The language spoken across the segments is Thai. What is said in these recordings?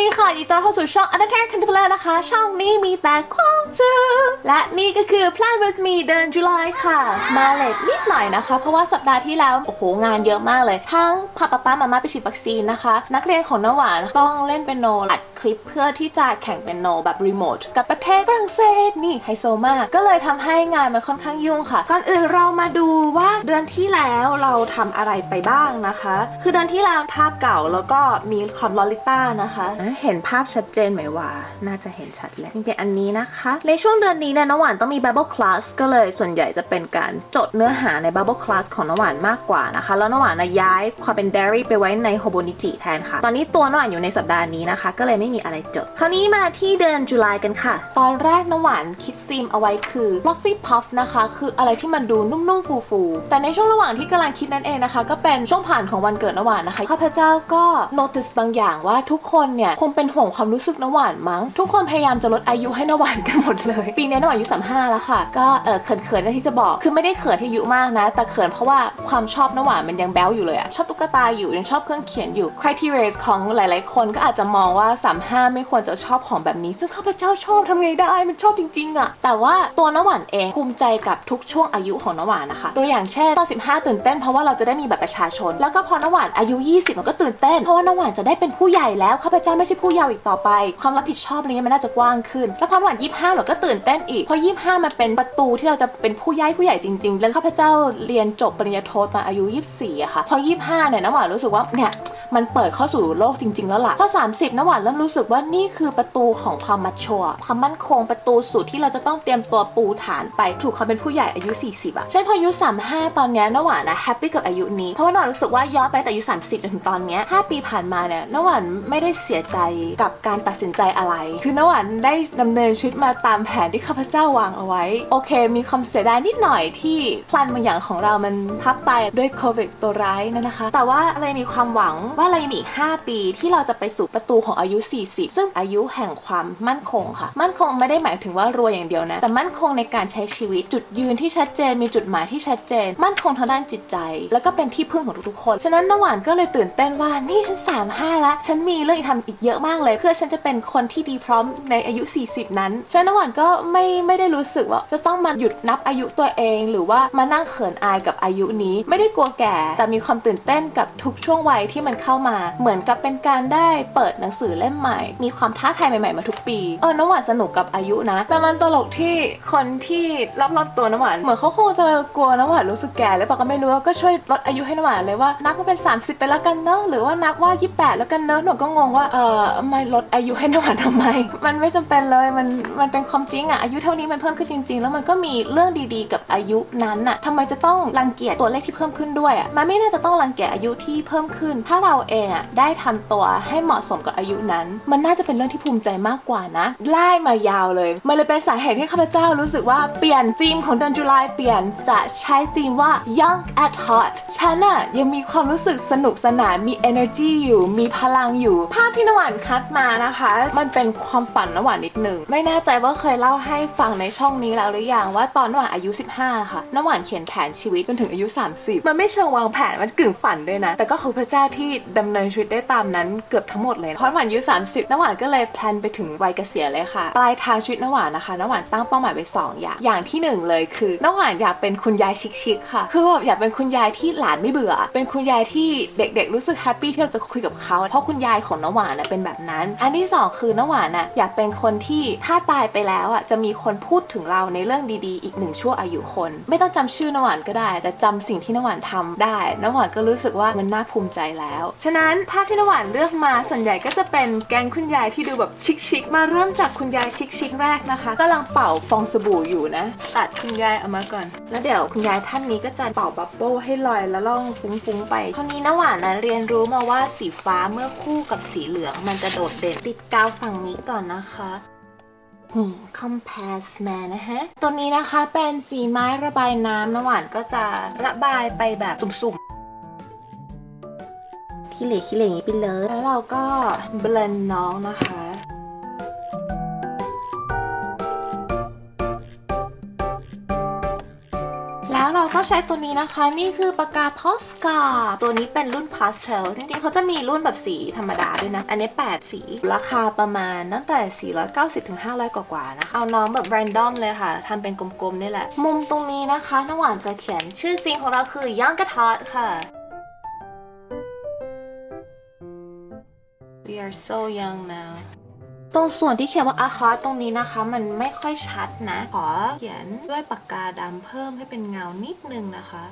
ดีค่ะยินดีต้อนรับเข้าสู่ช่องอันแทอร์คันเทเลนะคะ ช่องนี้มีแต่ความสุขและนี่ก็คือ Plan with me เดือนจุลายค่ะ มาเลทนิดหน่อยนะคะ เพราะว่าสัปดาห์ที่แล้ว โอ้โห งานเยอะมากเลย ทั้งพาป้าป้ามาม่าไปฉีดวัคซีนนะคะ นักเรียนของน้าหวานต้องเล่นเป็นโนอัด ลิปเพื่อที่จะแข่งเปียโนแบบรีโมทกับประเทศฝรั่งเศสนี่ไฮโซมาก ก็เลยทำให้งานมันค่อนข้างยุ่งค่ะ ก่อนอื่นเรามาดูว่าเดือนที่แล้วเราทำอะไรไปบ้างนะคะ คือเดือนที่แล้วภาพเก่าแล้วก็มีคอนลอลิต้านะคะ เห็นภาพชัดเจนไหมวะน่าจะเห็นชัดแล้วนี่เป็นอันนี้นะคะ ในช่วงเดือนนี้เนี่ยน้องหวานต้องมี Bible Class ก็เลยส่วนใหญ่จะเป็นการจดเนื้อหาใน Bible Class ของน้องหวานมากกว่านะคะ แล้วน้องหวานนะย้ายความเป็น Dairy ไปไว้ใน h o b o n i c h i แทนค่ะ ตอนนี้ตัวน้องหวานอยู่ในสัปดาห์นี้นะคะ ก็เลยไม่มีอะไรจดคราวนี้มาที่เดือนจุลายกันค่ะ ตอนแรกน้องหวานคิดซีมเอาไว้คือ Fluffy Puff นะคะ คืออะไรที่มันดูนุ่มๆฟูๆ แต่ในช่วงระหว่างที่กำลังคิดนั่นเองนะคะ ก็เป็นช่วงผ่านของวันเกิดน้องหวานนะคะ ข้าพเจ้าก็ notice บางอย่างว่าทุกคนเนี่ยคงเป็นห่วงความรู้สึกน้องหวานมั้ง ทุกคนพยายามจะลดอายุให้น้องหวานกันหมดเลย ปีนี้น้องหวานอายุ35แล้วค่ะ ก็เออเขินๆนะที่จะบอก คือไม่ได้เขินที่อายุมากนะ แต่เขินเพราะว่าความชอบน้องหวานมันยังแบ๊วอยู่เลยอะชอบตุ๊กตาอยู่ยังชอบเครื่องเขียนอยู่ criteria ของหลาย ๆ คนก็อาจจะมองว่า35ไม่ควรจะชอบของแบบนี้ ซึ่งข้าพเจ้าชอบทำไงได้มันชอบจริงๆอะแต่ว่าตัวน้องหวานเองภูมิใจกับทุกช่วงอายุของน้องหวานนะคะ ตัวอย่างเช่นตอน 15 ตื่นเต้นเพราะว่าเราจะได้มีบัตรประชาชน แล้วก็พอน้องหวานอายุ 20 มันก็ตื่นเต้น เพราะว่าน้องหวานจะได้เป็นผู้ใหญ่แล้วข้าพเจ้าไม่ใช่ผู้เยาว์อีกต่อไป ความรับผิดชอบอะไรเงี้ยมันน่าจะกว้างขึ้น แล้วพอน้องหวาน 25 เราก็ตื่นเต้นอีกเพราะ 25 มันเป็นประตูที่เราจะเป็นผู้ใหญ่ผู้ใหญ่จริง ๆ แล้วข้าพเจ้าเรียนจบปริญญาโทตอนอายุ 24อะค่ะพอ 25 เนี่ยน้ำหวานรู้สึกว่าเนี่ย มันเปิดเข้าสู่โลกจริง ๆ แล้วล่ะพอ30น้ำหวานเริ่มรู้สึกว่านี่คือประตูของความมัชชัวร์ความมั่นคงประตูสู่ที่เราจะต้องเตรียมตัวปูฐานไปถูกความเป็นผู้ใหญ่อายุ 40อะใช่พออายุ 35 ตอนนี้นหวานนะแฮปปี้กับอายุนี้เพราะว่าน้ำหวานรู้สึกว่าย้อนไปแต่อายุ 30จนถึงตอนนี้5ปีผ่านมาเนี่ยนหวานไม่ได้เสียใจกับการตัดสินใจอะไร คือนหวานได้ดำเนินชีวิตมาตามแผนที่ข้าพเจ้าวางเอาไว้ โอเค มีความเสียดายนิดหน่อยที่พลันบางอย่างของเรามันพับไปด้วยโควิดตัวร้ายนั่นนะคะ แต่ว่าอะไรมีความหวังว่าว่าเรายังมีอีก 5 ปีที่เราจะไปสู่ประตูของอายุ 40 ซึ่งอายุแห่งความมั่นคงค่ะ มั่นคงไม่ได้หมายถึงว่ารวยอย่างเดียวนะ แต่มั่นคงในการใช้ชีวิต จุดยืนที่ชัดเจน มีจุดหมายที่ชัดเจน มั่นคงทางด้านจิตใจ แล้วก็เป็นที่พึ่งของทุกๆคน ฉะนั้นน้ำหวานก็เลยตื่นเต้นว่า นี่ฉัน 35 แล้ว ฉันมีเรื่องอีกทำอีกเยอะมากเลย เพื่อฉันจะเป็นคนที่ดีพร้อมในอายุ 40 นั้น ฉะนั้นน้ำหวานก็ไม่ไม่ได้รู้สึกว่าจะต้องมาหยุดนับอายุตัวเอง หรือว่ามานั่งเขินอายกับอายุนี้ ไม่ได้กลัวแก่ แต่มีความตื่นเต้นกับทุกช่วงวัยที่มันเข้ามา เหมือนกับเป็นการได้เปิดหนังสือเล่มใหม่ มีความท้าทายใหม่ๆมาทุกปี เออน้ำหวานสนุกกับอายุนะ แต่มันตลกที่คนที่รอบๆตัวน้ำหวานเหมือนเขาคงจะกลัวน้ำหวานรู้สึกแก่หรือเปล่าก็ไม่รู้ก็ช่วยลดอายุให้น้ำหวานเลยว่านับว่าเป็น 30 ไปแล้วกันเนอะหรือว่านับว่า 28 แล้วกันเนอะหนูก็งงว่าเออไม่ลดอายุให้น้ำหวานทำไม มันไม่จำเป็นเลยมันมันเป็นความจริงอะอายุเท่านี้มันเพิ่มขึ้นจริง ๆ แล้วมันก็มีเรื่องดีๆ กับอายุนั้นอะทำไมจะต้องรังเกียจตัวเลขที่เพิ่มขึ้นด้วยอะมันไม่น่าจะต้องรังเกียจอายุที่เพิ่มขึ้น ถ้าเราเองอะได้ทำตัวให้เหมาะสมกับอายุนั้น มันน่าจะเป็นเรื่องที่ภูมิใจมากกว่านะไล่มายาวเลย มันเลยเป็นสาเหตุที่ข้าพเจ้ารู้สึกว่าเปลี่ยนธีมของเดือนจุลายเปลี่ยนจะใช้ธีมว่า young at heart ฉันอะยังมีความรู้สึกสนุกสนานมี energy อยู่ มีพลังอยู่ ภาพที่นวานคัดมานะคะ มันเป็นความฝันนวานนิดหนึ่งไม่แน่ใจว่าเคยเล่าให้ฟังในช่องนี้แล้วหรือยังว่าตอนนวานอายุ 15 ค่ะนวานเขียนแผนชีวิตจนถึงอายุ 30 มันไม่เชิงวางแผนมันกึ่งฝันด้วยนะ แต่ก็คือพระเจ้าที่ดำเนินชีวิตได้ตามนั้นเกือบทั้งหมดเลยเพราะนหวานอายุ30นหวานก็เลยแพลนไปถึงวัยเกษียณเลยค่ะ ปลายทางชีวิตนหวานนะคะนหวานตั้งเป้าหมายไว้สองอย่าง อย่างที่หนึ่งเลยคือนหวานอยากเป็นคุณยายชิคๆค่ะ คือแบบอยากเป็นคุณยายที่หลานไม่เบื่อ เป็นคุณยายที่เด็กๆ รู้สึกแฮปปี้ที่เราจะคุยกับเขาเพราะคุณยายของนหวานนะเป็นแบบนั้น อันที่สองคือนหวานน่ะอยากเป็นคนที่ถ้าตายไปแล้วอะจะมีคนพูดถึงเราในเรื่องดีๆ อีกหนึ่งชั่วอายุคน ไม่ต้องจำชื่อนหวานก็ได้ แต่จำสิ่งที่นหวานทำได้นหวานก็รู้สึกว่ามันน่าภูมิใจแล้วฉะนั้นภาพที่นหวานเลือกมาส่วนใหญ่ก็จะเป็นแกงคุณยายที่ดูแบบชิคๆมาเริ่มจากคุณยายชิคๆแรกนะคะกำลังเป่าฟองสบู่อยู่นะ ตัดคุณยายออกมาก่อน แล้วเดี๋ยวคุณยายท่านนี้ก็จะเป่าบับเบิ้ลให้ลอยแล้วล่องฟุ้งๆไปเท่านี้นะหวานนะเรียนรู้มาว่าสีฟ้าเมื่อคู่กับสีเหลือง มันจะโดดเด่นติดกาวฝั่งนี้ก่อนนะคะนี่คอมเพสแมนนะฮะ ตัวนี้นะคะเป็นสีไม้ระบายน้ำนะหวานก็จะระบายไปแบบสุ่ม ขี้เหร่ขี้เหร่อย่างนี้ไปเลย แล้วเราก็เบลนน้องนะคะแล้วเราก็ใช้ตัวนี้นะคะ นี่คือปากกาพอสกาตัวนี้เป็นรุ่นพาสเทลจริงๆเขาจะมีรุ่นแบบสีธรรมดาด้วยนะ อันนี้ 8 สี ราคาประมาณตั้งแต่ 490ถึง500 กว่าๆนะ เอาน้องแบบ r รนดอมเลยค่ะทำเป็นกลมๆนี่แหละ มุมตรงนี้นะคะน้ำหวานจะเขียนชื่อซีนของเราคือ Young กระทอดค่ะ you're so young now ตรงส่วนที่เขียนว่า a h a ตรงนี้นะคะ มันไม่ค่อยชัดนะ ขอเขียนด้วยปากกาดำเพิ่มให้เป็นเงานิดนึงนะคะ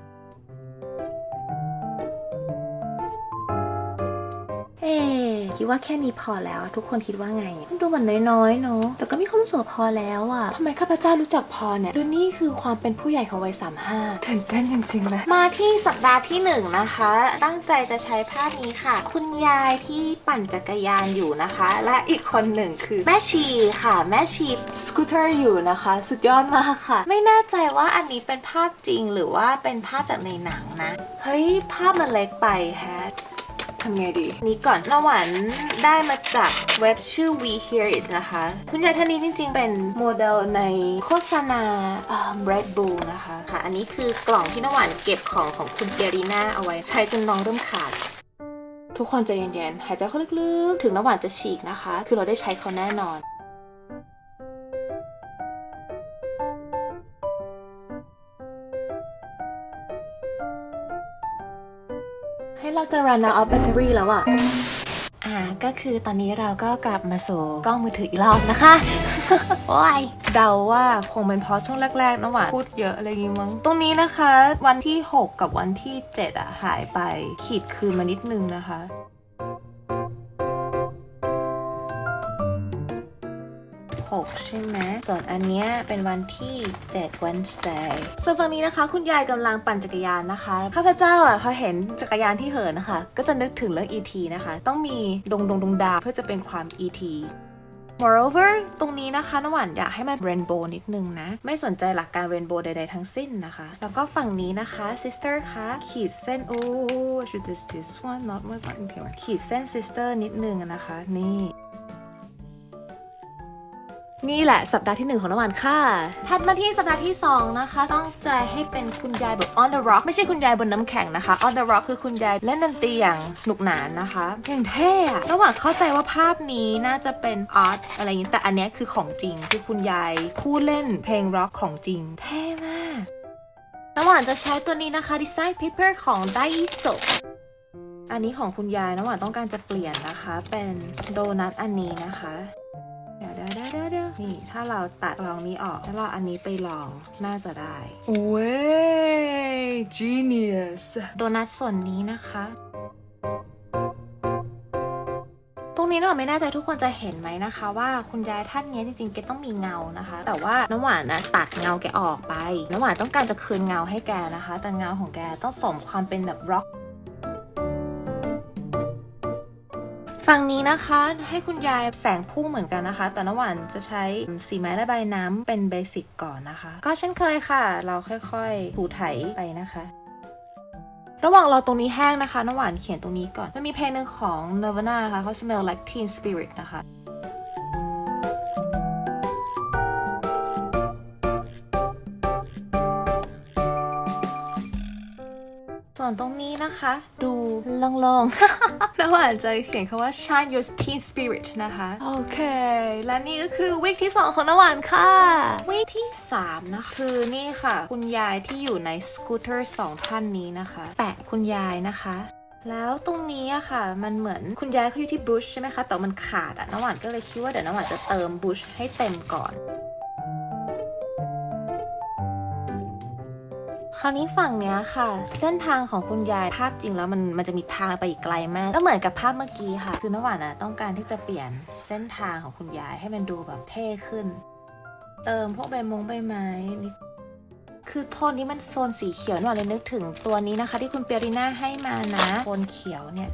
เอ๊ะคิดว่าแค่นี้พอแล้ว ทุกคนคิดว่าไง ดูเหมือนน้อยๆเนาะแต่ก็มีความรู้สึกว่าพอแล้วอะทำไมข้าพเจ้ารู้จักพอเนี่ยดูนี่คือความเป็นผู้ใหญ่ของวัยสามห้าตื่นเต้นจริงๆเลยมาที่สัปดาห์ที่หนึ่งนะคะ ตั้งใจจะใช้ภาพนี้ค่ะ คุณยายที่ปั่นจักรยานอยู่นะคะ และอีกคนหนึ่งคือแม่ชีค่ะ แม่ชีสกูตเตอร์อยู่นะคะ สุดยอดมากค่ะ ไม่แน่ใจว่าอันนี้เป็นภาพจริงหรือว่าเป็นภาพจากในหนังนะ เฮ้ย ภาพมันเล็กไปแฮะ ทำไงดี นี่ก่อนน้ำหวานได้มาจากเว็บชื่อ We Hear It นะคะ คุณยายท่านนี้จริงๆ เป็นโมเดลในโฆษณาเอ่อ Red Bull นะคะค่ะ อันนี้คือกล่องที่น้ำหวานเก็บของของคุณเจรีน่าเอาไว้ใช้จนน้องเริ่มขาดทุกคนใจเย็นๆ หายใจเข้าลึกๆ ถึงน้ำหวานจะฉีกนะคะ คือเราได้ใช้เขาแน่นอน เราจะ run out of battery แล้วอะอ่าก็คือตอนนี้เราก็กลับมาสู่กล้องมือถืออีกรอบนะคะ โอ้ยเดาว่าคงเป็นเพราะช่วงแรกๆนะหวานพูดเยอะอะไรอย่างงี้มั้งตรงนี้นะคะ วันที่ 6 กับวันที่ 7อะหายไปขีดคืนมานิดนึงนะคะ 6 ใช่ไหม ส่วนอันเนี้ยเป็นวันที่ 7 Wednesday ส่วนฝั่งนี้นะคะ คุณยายกำลังปั่นจักรยานนะคะ ข้าพเจ้าอะพอเห็นจักรยานที่เหินนะคะ ก็จะนึกถึงเรื่อง ET นะคะ ต้องมีดงดงดงดาวเพื่อจะเป็นความ ET Moreover ตรงนี้นะคะน้ำหวานอยากให้มันเรนโบว์นิดนึงนะ ไม่สนใจหลักการเรนโบว์ใด ๆ ทั้งสิ้นนะคะ แล้วก็ฝั่งนี้นะคะ sister คะขีดเส้น โอ้ should this this one not my button ขีดเส้น sister นิดนึงนะคะ นี่ นี่แหละสัปดาห์ที่ 1 ของน้ำหวานค่ะ ถัดมาที่สัปดาห์ที่ 2 นะคะ ต้องใจให้เป็นคุณยายแบบ on the rock ไม่ใช่คุณยายบนน้ำแข็งนะคะ on the rock คือคุณยายเล่นดนตรีอย่างหนุกหนานนะคะอย่างเท่อะระหว่างเข้าใจว่าภาพนี้น่าจะเป็น art อะไรอย่างนี้แต่อันนี้คือของจริง คือคุณยายผู้เล่นเพลงร็อกของจริง เท่มากน้ำหวานจะใช้ตัวนี้นะคะ design paper ของ Daiso อันนี้ของคุณยายน้ำหวานต้องการจะเปลี่ยนนะคะ เป็นโดนัทอันนี้นะคะ นี่ถ้าเราตัดรองนี้ออกแล้วเราอันนี้ไปลองน่าจะได้เว้ย genius โดนัทส่วนนี้นะคะ ตรงนี้น้ำหวานไม่แน่ใจทุกคนจะเห็นไหมนะคะ ว่าคุณยายท่านนี้จริงๆแกต้องมีเงานะคะ แต่ว่าน้ำหวานนะตัดเงาแกออกไป น้ำหวานต้องการจะคืนเงาให้แกนะคะ แต่เงาของแกต้องสมความเป็นแบบร็อก ฝั่งนี้นะคะให้คุณยายแสงพุ่งเหมือนกันนะคะ แต่น้ำหวานจะใช้สีไม้ระบายน้ำเป็นเบสิกก่อนนะคะ ก็เช่นเคยค่ะ เราค่อยๆถูไถไปนะคะ ระหว่างเราตรงนี้แห้งนะคะน้ำหวานเขียนตรงนี้ก่อน มันมีเพลงหนึ่งของ Nirvana ค่ะเขา Smell Like Teen Spirit นะคะ ส่วนตรงนี้นะคะ ดูโล่งๆน้ำหวานจะเขียนคำว่า shine your teen spirit นะคะ โอเค และนี่ก็คือวิกที่ 2 ของน้ำหวานค่ะ วิกที่ 3 นะคะ คือนี่ค่ะ คุณยายที่อยู่ในสกูตเตอร์สองท่านนี้นะคะ แปะคุณยายนะคะแล้วตรงนี้อะค่ะ มันเหมือนคุณยายเขาอยู่ที่บุชใช่ไหมคะ แต่มันขาดอะน้ำหวานก็เลยคิดว่าเดี๋ยวน้ำหวานจะเติมบุชให้เต็มก่อน คราวนี้ฝั่งเนี้ยค่ะ เส้นทางของคุณยายภาพจริงแล้วมันมันจะมีทางไปอีกไกลมากก็เหมือนกับภาพเมื่อกี้ค่ะ คือน้ำหวานนะต้องการที่จะเปลี่ยนเส้นทางของคุณยายให้มันดูแบบเท่ขึ้น เติมพวกใบมงใบไม้นี่คือโทนนี้มันโซนสีเขียวหน่อยเลยนึกถึงตัวนี้นะคะ ที่คุณเปียริน่าให้มานะโทนเขียวเนี่ย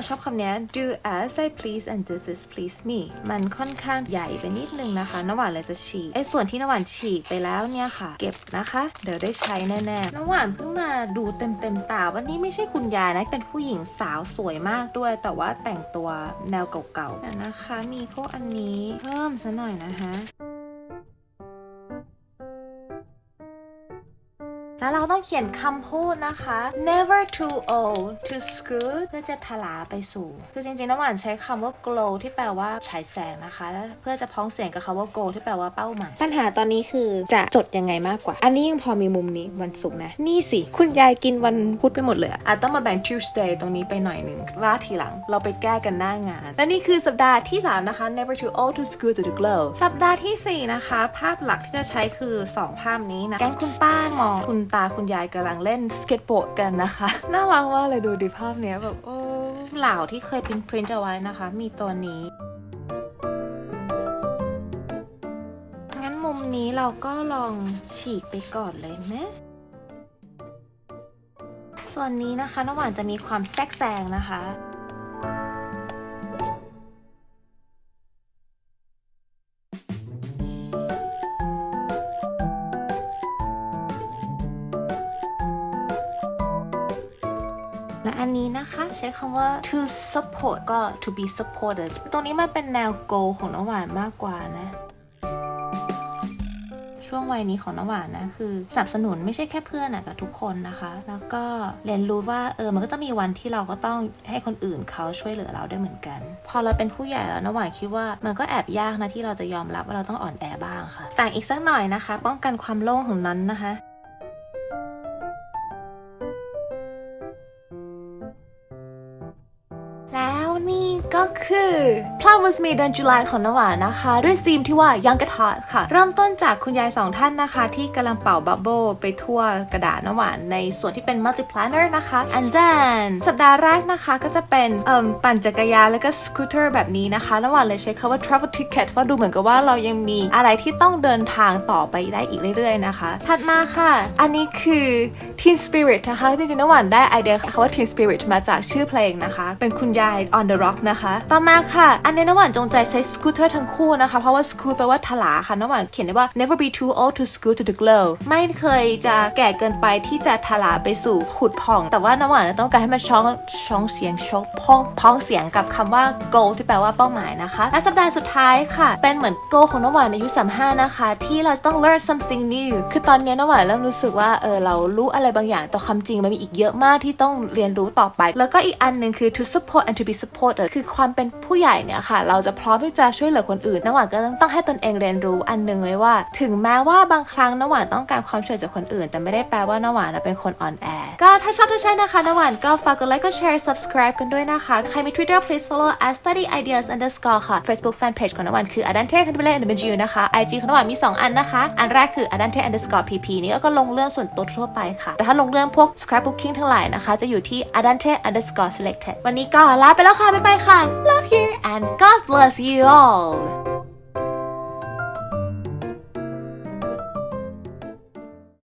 แล้วน้ำหวาชอบคำนี้ do as I please and this is please me มันค่อนข้างใหญ่ไปนิดนึงนะคะน้ำหวานเลยจะฉีกไอ้ส่วนที่น้ำหวานฉีกไปแล้วเนี่ยค่ะ เก็บนะคะ เดี๋ยวได้ใช้แน่ๆน้ำหวานเพิ่งมาดูเต็มเต็มๆตาว่านี่ไม่ใช่คุณยายนะ เป็นผู้หญิงสาวสวยมากด้วย แต่ว่าแต่งตัวแนวเก่าๆนะคะ มีพวกอันนี้เพิ่มซะหน่อยนะคะ แล้วเราต้องเขียนคำพูดนะคะ never too old to scoot เพื่อจะทลาไปสู่ คือจริงๆน้ำหวานใช้คำว่า glow ที่แปลว่าฉายแสงนะคะ แล้วเพื่อจะพ้องเสียงกับคำว่า goal ที่แปลว่าเป้าหมาย ปัญหาตอนนี้คือจะจดยังไงมากกว่า อันนี้ยังพอมีมุมนี้วันศุกร์นะ นี่สิ คุณยายกินวันพุธไปหมดเลยอะอาจต้องมาแบ่ง Tuesday ตรงนี้ไปหน่อยหนึ่งว่าทีหลังเราไปแก้กันหน้างาน และนี่คือสัปดาห์ที่ 3 นะคะ Never too old to school to the glow สัปดาห์ทีสี่4 นะคะ ภาพหลักที่จะใช้คือ 2 ภาพนี้นะ แก๊งคุณป้ามองคุณตาคุณยายกำลังเล่นสเก็ตบอร์ดกันนะคะ น่ารักมากเลยดูดิภาพเนี้ยแบบโอ้เหล่าที่เคยพิมพ์พรินต์เอาไว้นะคะ มีตัวนี้งั้นมุมนี้เราก็ลองฉีกไปก่อนเลยไหมส่วนนี้นะคะน้ำหวานจะมีความแทรกแซงนะคะและ ช้คำว่า to support ก็ to be supported ตรงนี้มันเป็นแนว goal ของน้ำหวานมากกว่านะช่วงวัยนี้ของน้ำหวานนะคือสนับสนุนไม่ใช่แค่เพื่อนนะกับทุกคนนะคะ แล้วก็เรียนรู้ว่าเออมันก็จะมีวันที่เราก็ต้องให้คนอื่นเขาช่วยเหลือเราด้วยเหมือนกัน พอเราเป็นผู้ใหญ่แล้วน้ำหวานคิดว่ามันก็แอบยากนะที่เราจะยอมรับว่าเราต้องอ่อนแอบ้างค่ะแต่งอีกสักหน่อยนะคะ ป้องกันความโล่งของนั้นนะคะ ก็คือ p l a n was made in July ของน้หวานนะคะ ด้วยธีมที่ว่า Young at Heart ค่ะ เริ่มต้นจากคุณยายสองท่านนะคะ ที่กำลังเป่าบับเบิลไปทั่วกระดาษน้หวานในส่วนที่เป็น multi planner นะคะ and then สัปดาห์แรกนะคะก็จะเป็นเอ่มปั่นจักรยานแล้วก็สกูตเตอร์แบบนี้นะคะน้หวานเลยใช้คำว่า travel ticket เพราะดูเหมือนกับว่าเรายังมีอะไรที่ต้องเดินทางต่อไปได้อีกเรื่อยๆนะคะ ถัดมาค่ะ อันนี้คือ Teen Spirit นะคะจริงๆน้ำหวานได้ไอเดียคำว่า Teen Spirit มาจากชื่อเพลงนะคะ เป็นคุณยาย on the rock นะคะ ต่อมาค่ะ อันนี้น้ำหวานจงใจใช้สกูตเตอร์ทั้งคู่นะคะ เพราะว่าสกูตแปลว่าทลาค่ะ น้ำหวานเขียนได้ว่า never be too old to scoot to the glow ไม่เคยจะแก่เกินไปที่จะทลาไปสู่ผุดผ่อง แต่ว่าน้ำหวานต้องการให้มันช้องช้องเสียงช้องพ้องพ้องเสียงกับคำว่า goal ที่แปลว่าเป้าหมายนะคะ และสัปดาห์สุดท้ายค่ะ เป็นเหมือน goal ของน้ำหวานอายุ35นะคะ ที่เราต้อง learn something new คือตอนนี้น้ำหวานเริ่มรู้สึกว่าเออเรารู้อะไรบางอย่าง แต่ความจริงมันมีอีกเยอะมากที่ต้องเรียนรู้ต่อไป แล้วก็อีกอันหนึ่งคือ to support and to be supported คือความเป็นผู้ใหญ่เนี่ยค่ะ เราจะพร้อมที่จะช่วยเหลือคนอื่นน้ำหวานก็ต้องให้ตนเองเรียนรู้อันหนึ่งไว้ว่า ถึงแม้ว่าบางครั้งน้ำหวานต้องการความช่วยจากคนอื่น แต่ไม่ได้แปลว่าน้ำหวานเป็นคนอ่อนแอก็ถ้าชอบถ้าใช่นะคะน้ำหวานก็ฝากกดไลค์กดแชร์ subscribe กันด้วยนะคะใครมี Twitter please follow at study ideas underscore ค่ะ Facebook fan page ของน้ำหวานคือ adante c a n t a b l e and b นะคะ IG ของน้ำหวานมี 2 อันนะคะ อันแรกคือ adante underscore pp นี้ก็ลงเรื่องส่วนตัวทั่วไปค่ะแต่ถ้าลงเรื่องพวก scrapbooking ทั้งหลายนะคะ จะอยู่ที่ adante underscore selected วันนี้ก็ลาไปแล้วค่ะ บ๊ายบายค่ะ love you and God bless you all